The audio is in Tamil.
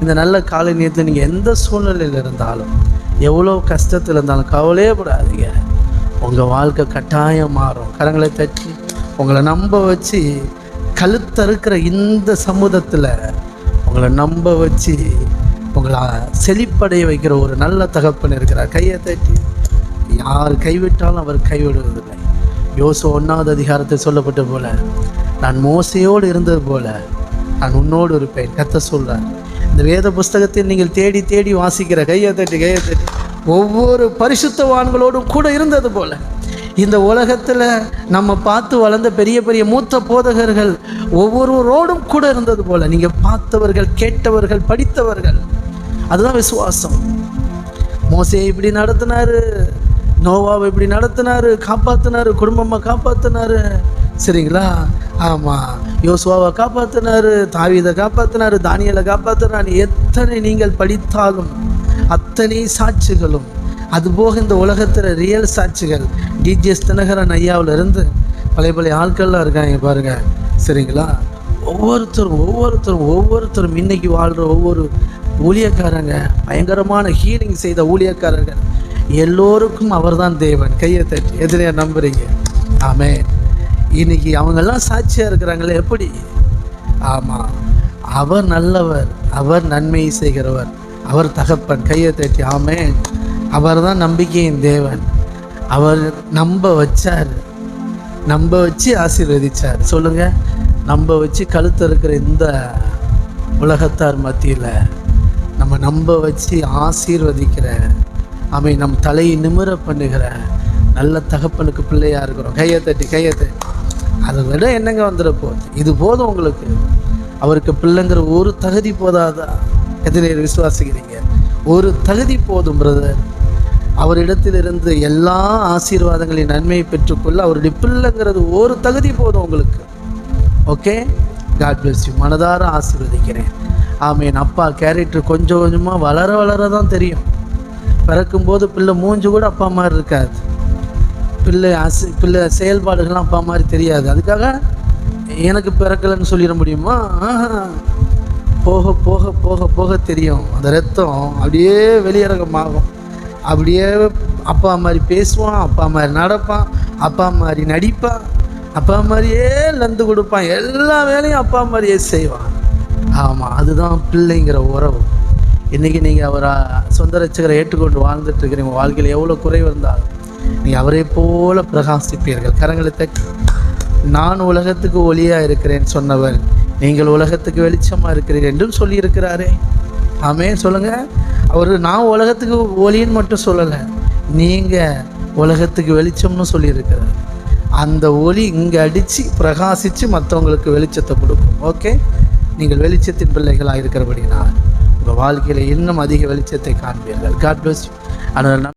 இந்த நல்ல காலை நேரத்தில் நீங்கள் எந்த சூழ்நிலையில் இருந்தாலும் எவ்வளோ கஷ்டத்தில் இருந்தாலும் கவலையே படாதீங்க உங்கள் வாழ்க்கை கட்டாயம் மாறும். கரங்களை தட்டி உங்களை நம்ப வச்சு கழுத்தறுக்கிற இந்த சமூகத்தில் உங்களை நம்ப வச்சு உங்களை செழிப்படைய வைக்கிற ஒரு நல்ல தகப்பன் இருக்கிறார். கையை தட்டி யார் கைவிட்டாலும் அவர் கைவிடுவதில்லை. யோசு ஒன்றாவது அதிகாரத்தை சொல்லப்பட்ட போல நான் மோசையோடு இருந்தது போல நான் உன்னோடு இருப்பேன். கத்த சொல்கிறேன் இந்த வேத புஸ்தகத்தை நீங்கள் தேடி தேடி வாசிக்கிற கையை தட்டி கையை தட்டி ஒவ்வொரு பரிசுத்தவான்களோடும் கூட இருந்தது போல. இந்த உலகத்தில் நம்ம பார்த்து வளர்ந்த பெரிய பெரிய மூத்த போதகர்கள் ஒவ்வொருவரோடும் கூட இருந்தது போல. நீங்கள் பார்த்தவர்கள் கேட்டவர்கள் படித்தவர்கள். அதுதான் விசுவாசம். மோசையை இப்படி நடத்தினாரு நோவாவை இப்படி நடத்தினாரு காப்பாற்றினாரு குடும்பமாக காப்பாற்றினாரு சரிங்களா? ஆமாம் யோசுவாவை காப்பாத்தினாரு தாவீதை காப்பாத்தினாரு தானியலை காப்பாத்தினாரு. எத்தனை நீங்கள் படித்தாலும் அத்தனை சாட்சிகளும் அதுபோக இந்த உலகத்தில் ரியல் சாட்சிகள் டிஜிஎஸ் தினகரன் ஐயாவிலேருந்து பழைய பழைய ஆட்கள்லாம் இருக்காங்க பாருங்கள் சரிங்களா? ஒவ்வொருத்தரும் ஒவ்வொருத்தரும் ஒவ்வொருத்தரும் இன்னைக்கு வாழ்கிற ஒவ்வொரு ஊழியக்காரங்க பயங்கரமான ஹீலிங் செய்த ஊழியக்காரர்கள் எல்லோருக்கும் அவர்தான் தேவன். கையை தட்டி எதிரையாக நம்புறீங்க. ஆமே இன்னைக்கு அவங்கெல்லாம் சாட்சியாக இருக்கிறாங்களே எப்படி? ஆமாம் அவர் நல்லவர் அவர் நன்மையை செய்கிறவர் அவர் தகப்பன் கையை தட்டி ஆமே அவர் தான் நம்பிக்கையின் தேவன். அவர் நம்ப வச்சார். நம்ப வச்சு ஆசீர்வதிச்சார். சொல்லுங்க. நம்ப வச்சு கழுத்து இருக்கிற இந்த உலகத்தார் மத்தியில் நம்ம நம்ப வச்சு ஆசீர்வதிக்கிற அவை நம் தலையை நிமிர பண்ணுகிற நல்ல தகப்பனுக்கு பிள்ளையா இருக்கிறோம். கையை தட்டி கையை தட்டி. அதை விட என்னங்க வந்துட போகுது? இது போதும் உங்களுக்கு? அவருக்கு பிள்ளைங்கிற ஒரு தகுதி போதாதா? எதிரே விசுவாசிக்கிறீங்க. ஒரு தகுதி போதும் பிரதர் அவரிடத்திலிருந்து எல்லா ஆசீர்வாதங்களின் நன்மையை பெற்றுக்கொள்ள அவருடைய பிள்ளைங்கிறது ஒரு தகுதி போதும் உங்களுக்கு. ஓகே காட் பிளஸ் யூ மனதார ஆசீர்வதிக்கிறேன். ஆமீன். அப்பா கேரக்டர் கொஞ்சம் கொஞ்சமாக வளர வளர தான் தெரியும். பிறக்கும்போது பிள்ளை மூஞ்சு கூட அப்பா மாதிரி இருக்காது. பிள்ளை அசை பிள்ளை செயல்பாடுகள்லாம் அப்பா மாதிரி தெரியாது. அதுக்காக எனக்கு பிறக்கலைன்னு சொல்லிட முடியுமா? போக போக போக போக தெரியும். அந்த ரத்தம் அப்படியே வெளியிறக்கமாகும் அப்படியே அப்பா மாதிரி பேசுவான் அப்பா மாதிரி நடப்பான் அப்பா மாதிரி நடிப்பான் அப்பா மாதிரியே லந்து கொடுப்பான். எல்லா வேலையும் அப்பா மாதிரியே செய்வான். ஆமாம் அதுதான் பிள்ளைங்கிற உறவு. இன்றைக்கி நீங்கள் அவரை சொந்த ரசிகரை ஏற்றுக்கொண்டு வாழ்ந்துட்டு இருக்கிறீங்க. வாழ்க்கையில் எவ்வளோ குறைவு இருந்தாலும். நீ அவரை போல பிரகாசிப்பீர்கள். கரங்களை நான் உலகத்துக்கு ஒளியாக இருக்கிறேன் சொன்னவர் நீங்கள் உலகத்துக்கு வெளிச்சமாக இருக்கிறீர்கள் என்றும் சொல்லியிருக்கிறாரே. ஆமே சொல்லுங்க. அவர் நான் உலகத்துக்கு ஒளின்னு மட்டும் சொல்லலை நீங்கள் உலகத்துக்கு வெளிச்சம்னு சொல்லியிருக்கிறார். அந்த ஒளி இங்கே அடித்து பிரகாசித்து மற்றவங்களுக்கு வெளிச்சத்தை கொடுக்கும். ஓகே? நீங்கள் வெளிச்சத்தின் பிள்ளைகளாக இருக்கிறபடினால் உங்கள் வாழ்க்கையில் இன்னும் அதிக வெளிச்சத்தை காண்பீர்கள். காட் பிளஸ் ஆனால்